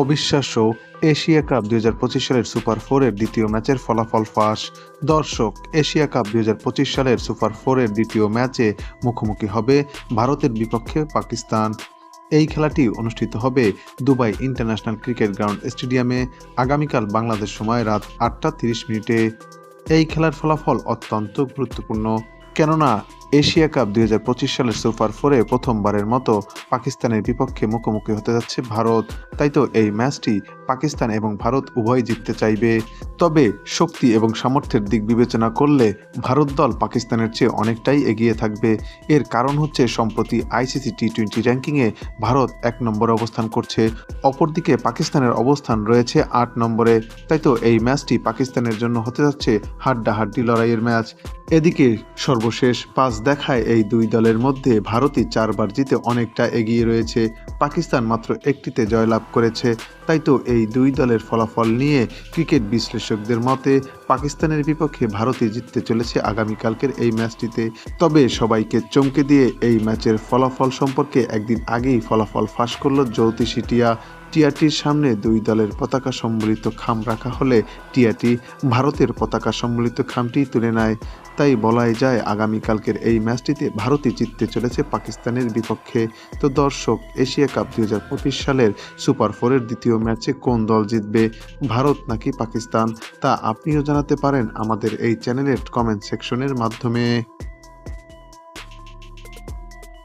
অবিশ্বাস্য Asia cup দুই হাজার পঁচিশ সালের সুপার ফোরের দ্বিতীয় ম্যাচের ফলাফল ফাঁস। দর্শক, এশিয়া কাপ দুই হাজার পঁচিশ সালের সুপার ফোরের দ্বিতীয় ম্যাচে মুখোমুখি হবে ভারতের বিপক্ষে পাকিস্তান। এই খেলাটি অনুষ্ঠিত হবে দুবাই ইন্টারন্যাশনাল ক্রিকেট গ্রাউন্ড স্টেডিয়ামে আগামীকাল বাংলাদেশ সময় রাত আটটা তিরিশ মিনিটে। এই খেলার ফলাফল অত্যন্ত গুরুত্বপূর্ণ। কেননা এশিয়া কাপ দুই হাজার পঁচিশ সালের সুপার ফোরে প্রথমবারের মতো পাকিস্তানের বিপক্ষে মুখোমুখি হতে যাচ্ছে ভারত। তাই তো এই ম্যাচটি পাকিস্তান এবং ভারত উভয় জিততে চাইবে। তবে শক্তি এবং সামর্থ্যের দিক বিবেচনা করলে ভারত দল পাকিস্তানের চেয়ে অনেকটাই এগিয়ে থাকবে। এর কারণ হচ্ছে, সম্প্রতি আইসিসি টি টোয়েন্টি র্যাঙ্কিংয়ে ভারত এক নম্বরে অবস্থান করছে। অপরদিকে পাকিস্তানের অবস্থান রয়েছে আট নম্বরে। তাই তো এই ম্যাচটি পাকিস্তানের জন্য হতে যাচ্ছে হাড্ডাহাড্ডি লড়াইয়ের ম্যাচ। এদিকে সর্বশেষ পাঁচ দেখায় এই দুই দলের মধ্যে ভারতই চারবার জিতে অনেকটা এগিয়ে রয়েছে। পাকিস্তান মাত্র একটিতে জয়লাভ করেছে। তাই তো এই দুই দলের ফলাফল নিয়ে ক্রিকেট বিশ্লেষকদের মতে পাকিস্তানের বিপক্ষে ভারতই জিততে চলেছে আগামীকালকের এই ম্যাচটিতে। তবে সবাইকে চমকে দিয়ে এই ম্যাচের ফলাফল সম্পর্কে একদিন আগেই ফলাফল ফাঁস করল জ্যোতিষী টিয়া। টিয়াটির সামনে দুই দলের পতাকা সম্বলিত খাম রাখা হলে টিয়াটি ভারতের পতাকা সম্বলিত খামটি তুলে নেয়। তাই বলাই যায়, আগামীকালকের এই ম্যাচটিতে ভারতই জিততে চলেছে পাকিস্তানের বিপক্ষে। তো দর্শক, এশিয়া কাপ দুই হাজার পঁচিশ সালের সুপার ফোরের দ্বিতীয় ম্যাচে কোন দল জিতবে? ভারত নাকি পাকিস্তান? তা আপনিও জানাতে পারেন আমাদের এই চ্যানেলের কমেন্ট সেকশনের মাধ্যমে।